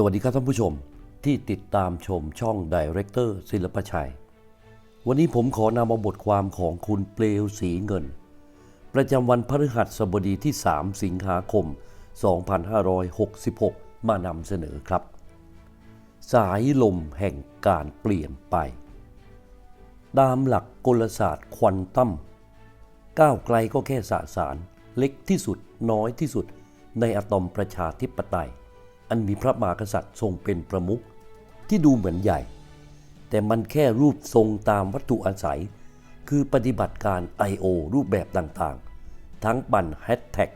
สวัสดีครับท่านผู้ชมที่ติดตามชมช่องดีเรคเตอร์ศิลปชัย วันนี้ผมขอนำเอาบทความของคุณเปลวสีเงิน ประจำวันพฤหัสบดีที่ 3 สิงหาคม 2566 มานำเสนอครับ สายลมแห่งการเปลี่ยนไป ตามหลักกลศาสตร์ควอนตัมก้าวไกลก็แค่สสารเล็กที่สุดน้อยที่สุดในอะตอมประชาธิปไตย อันมีพระมหากษัตริย์ทรงเป็นประมุขที่ดูเหมือนใหญ่ แต่มันแค่รูปทรงตามวัตถุอาศัย คือปฏิบัติการ I.O. รูปแบบต่างๆ ทั้งปั่นแฮชแท็ก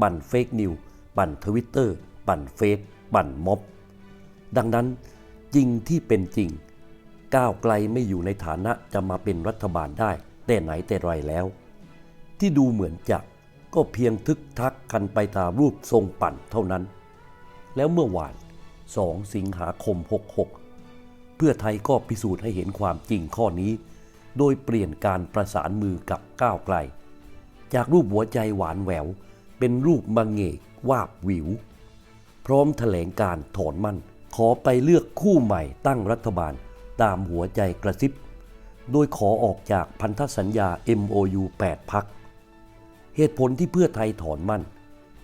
ปั่นเฟกนิวปั่นทวิตเตอร์ปั่นเฟซปั่นม็อบ ดังนั้นจริงที่เป็นจริง ก้าวไกลไม่อยู่ในฐานะจะมาเป็นรัฐบาลได้ แต่ไหนแต่ไรแล้ว ที่ดูเหมือนจะก็เพียงทึกทักกันไปตามรูปทรงปั่นเท่านั้น แล้วเมื่อวาน 2 สิงหาคม 66 เพื่อไทยก็พิสูจน์ให้เห็นความจริงข้อนี้ โดยเปลี่ยนการประสานมือกับก้าวไกล จากรูปหัวใจหวานแหวว เป็นรูปมังเงกวาบวิว พร้อมแถลงการถอนมั่น ขอไปเลือกคู่ใหม่ตั้งรัฐบาลตามหัวใจกระซิบ โดยขอออกจากพันธสัญญา MOU 8 พัก เหตุผลที่เพื่อไทยถอนมั่น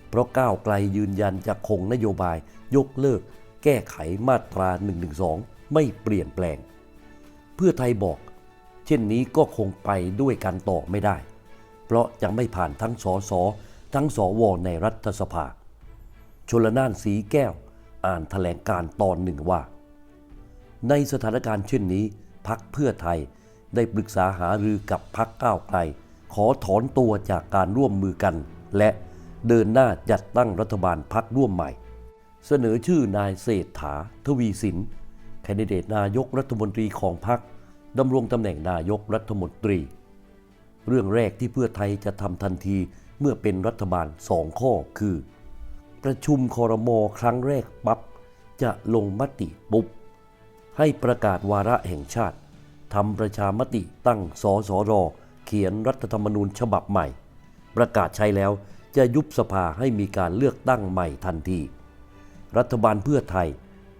เพราะก้าวไกลยืนยันจะคงนโยบาย ยกเลิก แก้ไขมาตรา 112 ไม่เปลี่ยนแปลง เพื่อไทยบอก เช่นนี้ก็คงไปด้วยกันต่อไม่ได้ เพราะจะไม่ผ่านทั้งสสทั้งสวในรัฐสภา ชลนานสีแก้วอ่านถแถลงการตอนหนึ่งว่า ในสถานการณ์เช่นนี้พักเพื่อไทยได้ปรึกษาหารือกับพักก้าวไกล ขอถอนตัวจากการร่วมมือกัน และ เดินหน้าจัดตั้งรัฐบาลพักร่วมใหม่ เสนอชื่อนายเศรษฐา ทวีสิน แคนดิเดตนายกรัฐมนตรีของพักดำรงตำแหน่งนายกรัฐมนตรี เรื่องแรกที่เพื่อไทยจะทำทันทีเมื่อเป็นรัฐบาลสองข้อคือ ประชุมคอรมอครั้งแรกปั๊บจะลงมติปุ๊บ ให้ประกาศวาระแห่งชาติทำประชามติตั้งสสรเขียนรัฐธรรมนูญฉบับใหม่ ประกาศใช้แล้ว จะยุบสภาให้มีการเลือกตั้งใหม่ทันที รัฐบาลเพื่อไทย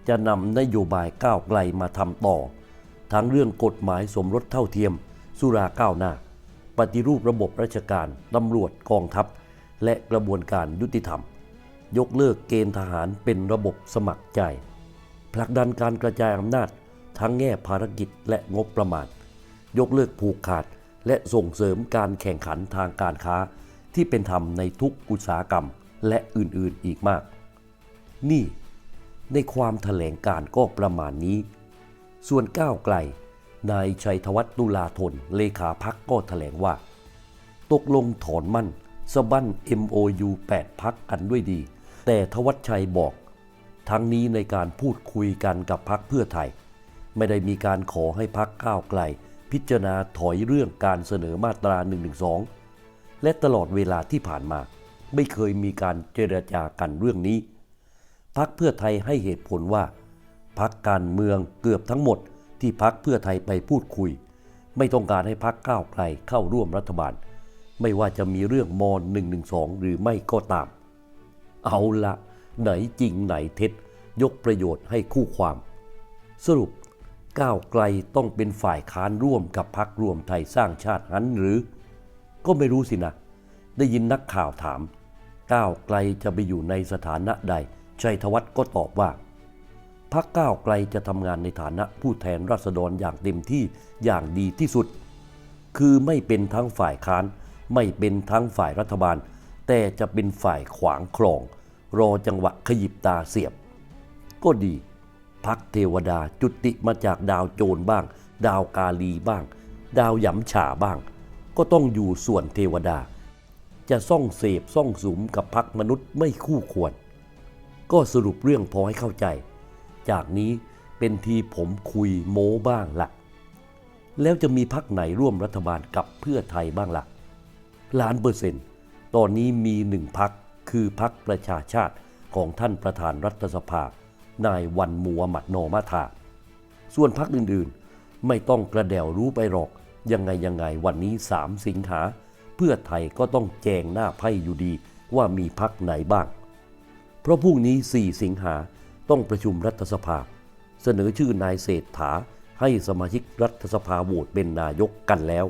จะนำนโยบายก้าวไกลมาทำต่อ ทั้งเรื่องกฎหมายสมรสเท่าเทียม สุราก้าวหน้า ปฏิรูประบบราชการตำรวจกองทัพ และกระบวนการยุติธรรม ยกเลิกเกณฑ์ทหารเป็นระบบสมัครใจ ผลักดันการกระจายอำนาจ ทั้งแง่ภารกิจและงบประมาณ ยกเลิกผูกขาดและส่งเสริมการแข่งขันทางการค้า ที่เป็นธรรมในทุกอุตสาหกรรมและอื่นๆอีกมาก นี่ในความถแถลงการก็ประมาณนี้ ส่วนก้าวไกล นายชัยธวัฒน์ตุลาธนเลขาพักก็ถแถลงว่า ตกลงถอนมั่นสบั้น MOU 8 พักกันด้วยดี แต่ทวัชชัยบอก ทั้งนี้ในการพูดคุยกันกับพักเพื่อไทย ไม่ได้มีการขอให้พักก้าวไกล พิจารณาถอยเรื่องการเสนอมาตรา 112 และตลอดเวลาที่ผ่านมา ไม่เคยมีการเจรจากันเรื่องนี้พักเพื่อไทยให้เหตุผลว่าพักการเมืองเกือบทั้งหมดที่พักเพื่อไทยไปพูดคุย ไม่ต้องการให้พักก้าวไกลเข้าร่วมรัฐบาล ไม่ว่าจะมีเรื่องม .112 หรือไม่ก็ตาม เอาละไหนจริงไหนเท็จ ยกประโยชน์ให้คู่ความ สรุปก้าวไกลต้องเป็นฝ่ายค้านร่วมกับพักรวมไทยสร้างชาติหันหรือ ก็ไม่รู้สินะ ได้ยินนักข่าวถาม ก้าวไกลจะไปอยู่ในสถานะใด ชัยธวัฒน์ก็ตอบว่าพักก้าวไกลจะทำงานในฐานะผู้แทนราษฎรอย่างเต็มที่อย่างดีที่สุด คือไม่เป็นทั้งฝ่ายค้าน ไม่เป็นทั้งฝ่ายรัฐบาล แต่จะเป็นฝ่ายขวางคลอง รอจังหวะขยิบตาเสียบ ก็ดี พักเทวดาจุติมาจากดาวโจรบ้าง ดาวกาลีบ้าง ดาวหยำฉาบ้าง ก็ต้องอยู่ส่วนเทวดา จะซ่องเสพซ่องสุมกับพักมนุษย์ไม่คู่ควร ก็สรุปเรื่องพอให้เข้าใจ จากนี้เป็นทีผมคุยโม้บ้างละแล้วจะมีพักไหนร่วมรัฐบาลกับเพื่อไทยบ้างละ่ะ ล้านเปอร์เซ็นต์ ตอนนี้มีหนึ่งพักคือพักประชาชาติของท่านประธานรัฐสภา นายวันมูฮัมหมัดนอมาธาส่วนพักอื่นๆ ไม่ต้องกระเดวรู้ไปหรอก ยังไงยังไงวันนี้ 3 สิงหาเพื่อไทยก็ต้องแจงหน้าไพ่อยู่ดีว่ามีพักไหนบ้าง เพราะพรุ่งนี้ 4 สิงหาต้องประชุมรัฐสภา เสนอชื่อนายเศรษฐาให้สมาชิกรัฐสภาโหวตเป็นนายกกันแล้ว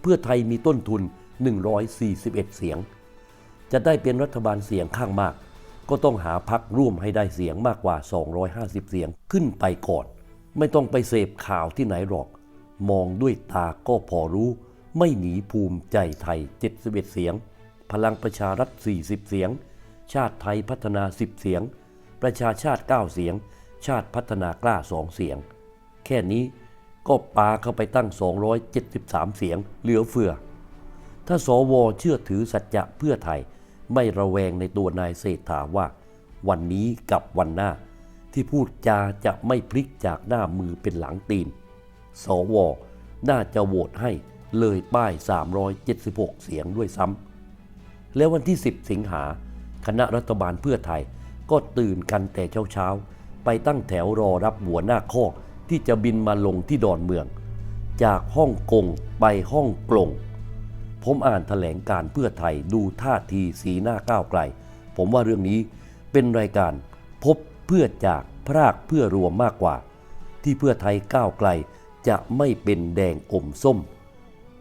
เพื่อไทยมีต้นทุน 141 เสียง จะได้เป็นรัฐบาลเสียงข้างมาก ก็ต้องหาพักร่วมให้ได้เสียงมากกว่า 250 เสียงขึ้นไปก่อน ไม่ต้องไปเสพข่าวที่ไหนหรอก มองด้วยตาก็พอรู้ ไม่หนีภูมิใจไทย 71 เสียง พลังประชารัฐ 40 เสียง ชาติไทยพัฒนา 10 เสียง ประชาชาติ 9 เสียง ชาติพัฒนากล้า 2 เสียง แค่นี้ก็ปาเข้าไปตั้ง 273 เสียง เหลือเฟือ ถ้าสวเชื่อถือสัจจะเพื่อไทย ไม่ระแวงในตัวนายเศรษฐาว่า วันนี้กับวันหน้า ที่พูดจาจะไม่พลิกจากหน้ามือเป็นหลังตีน สว น่าจะโหวตให้เลยป้าย 376 เสียงด้วยซ้ำ แล้ววันที่ 10 สิงหา คณะรัฐบาลเพื่อไทยก็ตื่นกันแต่เช้าๆ ไปตั้งแถวรอรับหัวหน้าข้อกที่จะบินมาลงที่ดอนเมือง จากฮ่องกงไปฮ่องกลงผมอ่านแถลงการเพื่อไทยดูท่าทีสีหน้าก้าวไกล ผมว่าเรื่องนี้เป็นรายการพบเพื่อจากพรากเพื่อรวมมากกว่า ที่เพื่อไทยก้าวไกล จะไม่เป็นแดงอมส้ม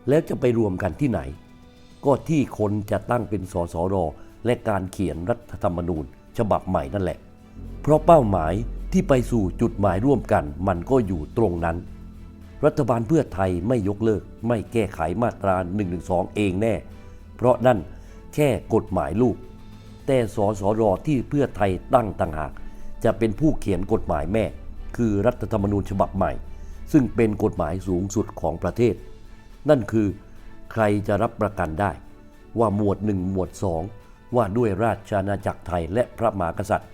แล้วจะไปรวมกันที่ไหน ก็ที่คนจะตั้งเป็นสสรและการเขียนรัฐธรรมนูญ ฉบับใหม่นั่นแหละ เพราะเป้าหมายที่ไปสู่จุดหมายร่วมกันมันก็อยู่ตรงนั้น รัฐบาลเพื่อไทยไม่ยกเลิก ไม่แก้ไขมาตรา1นึเองแน่ เพราะนั่นแค่กฎหมายลูก แต่สสรที่เพื่อไทยตั้งต่างหาก จะเป็นผู้เขียนกฎหมายแม่ คือรัฐธรรมนูญฉบับใหม่ ซึ่งเป็นกฎหมายสูงสุดของประเทศ นั่นคือใครจะรับประกันได้ ว่าหมวด 1 หมวด 2 ว่าด้วยราชอาณาจักรไทยและพระมหากษัตริย์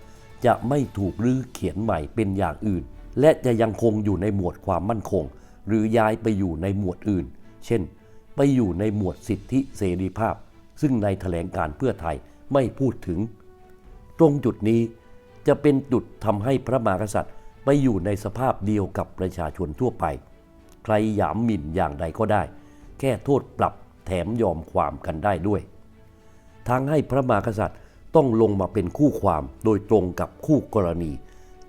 จะไม่ถูกรื้อเขียนใหม่เป็นอย่างอื่น และจะยังคงอยู่ในหมวดความมั่นคง หรือย้ายไปอยู่ในหมวดอื่น เช่น ไปอยู่ในหมวดสิทธิเสรีภาพ ซึ่งในแถลงการเพื่อไทยไม่พูดถึง ตรงจุดนี้จะเป็นจุดทำให้พระมหากษัตริย์ ไปอยู่ในสภาพเดียวกับประชาชนทั่วไป ใครหยามหมิ่นอย่างใดก็ได้ แค่โทษปรับแถมยอมความกันได้ด้วย ทางให้พระมหากษัตริย์ต้องลงมาเป็นคู่ความโดยตรงกับคู่กรณี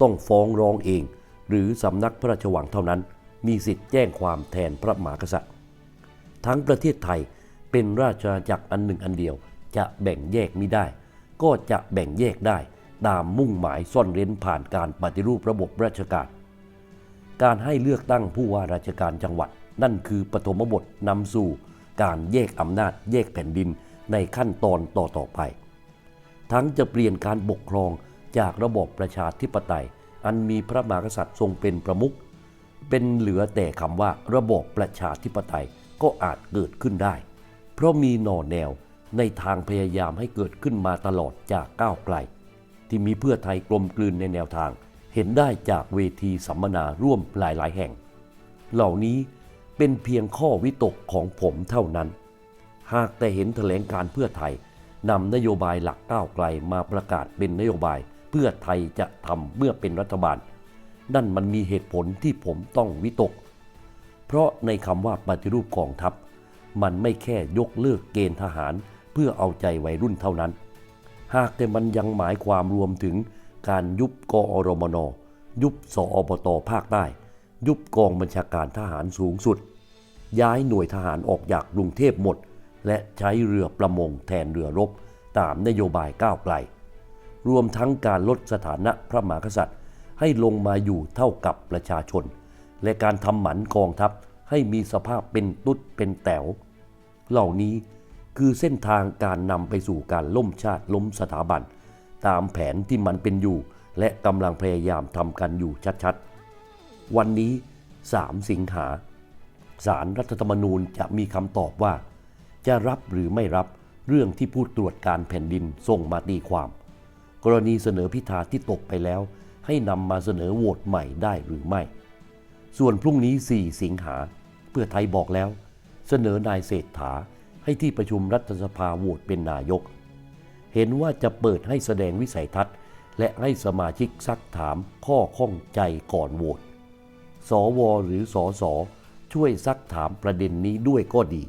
ต้องฟ้องร้องเอง หรือสำนักพระราชวังเท่านั้น มีสิทธิ์แจ้งความแทนพระมหากษัตริย์ ทั้งประเทศไทยเป็นราชอาณาจักรอันหนึ่งอันเดียวจะแบ่งแยกไม่ได้ ก็จะแบ่งแยกได้ ตามมุ่งหมายซ่อนเร้นผ่านการปฏิรูประบบราชการ การให้เลือกตั้งผู้ว่าราชการจังหวัด นั่นคือปฐมบทนำสู่ การแยกอำนาจแยกแผ่นดินในขั้นตอนต่อๆไป ทั้งจะเปลี่ยนการปกครองจากระบอบประชาธิปไตย อันมีพระมหากษัตริย์ทรงเป็นประมุขเป็นเหลือแต่คำว่าระบบประชาธิปไตยก็อาจเกิดขึ้นได้ เพราะมีหน่อแนวในทางพยายามให้เกิดขึ้นมาตลอดจากก้าวไกล ที่มีเพื่อไทยกลมกลืนในแนวทาง เห็นได้จากเวทีสัมมนาร่วมหลายๆ แห่ง เหล่านี้เป็นเพียงข้อวิตกของผมเท่านั้น หากแต่เห็นแถลงการเพื่อไทยนำนโยบายหลักก้าวไกลมาประกาศเป็นนโยบายเพื่อไทยจะทำเมื่อเป็นรัฐบาล นั่นมันมีเหตุผลที่ผมต้องวิตก เพราะในคำว่าปฏิรูปกองทัพ มันไม่แค่ยกเลิกเกณฑ์ทหารเพื่อเอาใจวัยรุ่นเท่านั้น หากแต่มันยังหมายความรวมถึงการยุบกอรมน ยุบสอบตภาคใต้ ยุบกองบัญชาการทหารสูงสุด ย้ายหน่วยทหารออกจากกรุงเทพหมด และใช้เรือประมงแทนเรือรบ ตามนโยบายก้าวไกล รวมทั้งการลดสถานะพระมหากษัตริย์ ให้ลงมาอยู่เท่ากับประชาชน และการทำหมันกองทัพให้มีสภาพเป็นตุ๊ดเป็นแต๋วเหล่านี้ คือเส้นทางการนำไปสู่การล่มชาติล้มสถาบัน ตามแผนที่มันเป็นอยู่ และกำลังพยายามทำกันอยู่ชัดๆ วันนี้ 3 สิงหาสารรัฐธรรมนูญจะมีคำตอบว่า จะรับหรือไม่รับเรื่องที่ผู้ตรวจการแผ่นดินส่งมาตีความ กรณีเสนอพิธาที่ตกไปแล้ว ให้นำมาเสนอโหวตใหม่ได้หรือไม่ ส่วนพรุ่งนี้ 4 สิงหา เพื่อไทยบอกแล้ว เสนอนายเศรษฐา ให้ที่ประชุมรัฐสภาโหวตเป็นนายก เห็นว่าจะเปิดให้แสดงวิสัยทัศน์ และให้สมาชิกซักถามข้อข้องใจก่อนโหวต สวหรือสสช่วยซักถามประเด็นนี้ด้วยก็ดี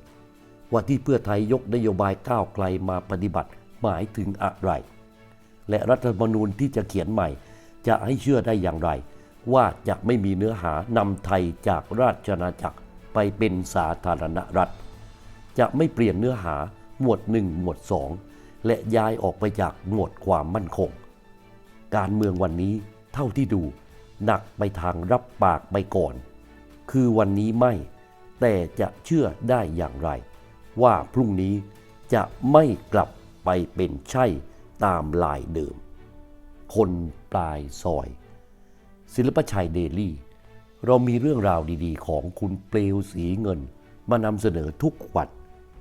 ว่าที่เพื่อไทยยกนโยบายก้าวไกลมาปฏิบัติหมายถึงอะไร และรัฐธรรมนูญที่จะเขียนใหม่ จะให้เชื่อได้อย่างไร ว่าจะไม่มีเนื้อหานำไทยจากราชอาณาจักรไปเป็นสาธารณรัฐ จะไม่เปลี่ยนเนื้อหาหมวด 1 หมวด 2 และย้ายออกไปจากหมวดความมั่นคง การเมืองวันนี้เท่าที่ดู หนักไปทางรับปากไปก่อน คือวันนี้ไม่ แต่จะเชื่อได้อย่างไร ว่าพรุ่งนี้จะไม่กลับไปเป็นใช่ตามลายเดิม คนปลายซอย ศิลปชัยเดลี่ เรามีเรื่องราวดีๆ ของคุณเปลวสีเงิน มานำเสนอทุกวัน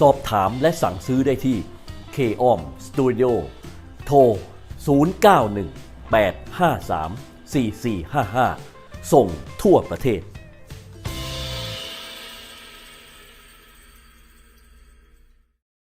สอบถามและสั่งซื้อได้ที่ k o m Studio โทร 091 853 4455 ส่งทั่วประเทศ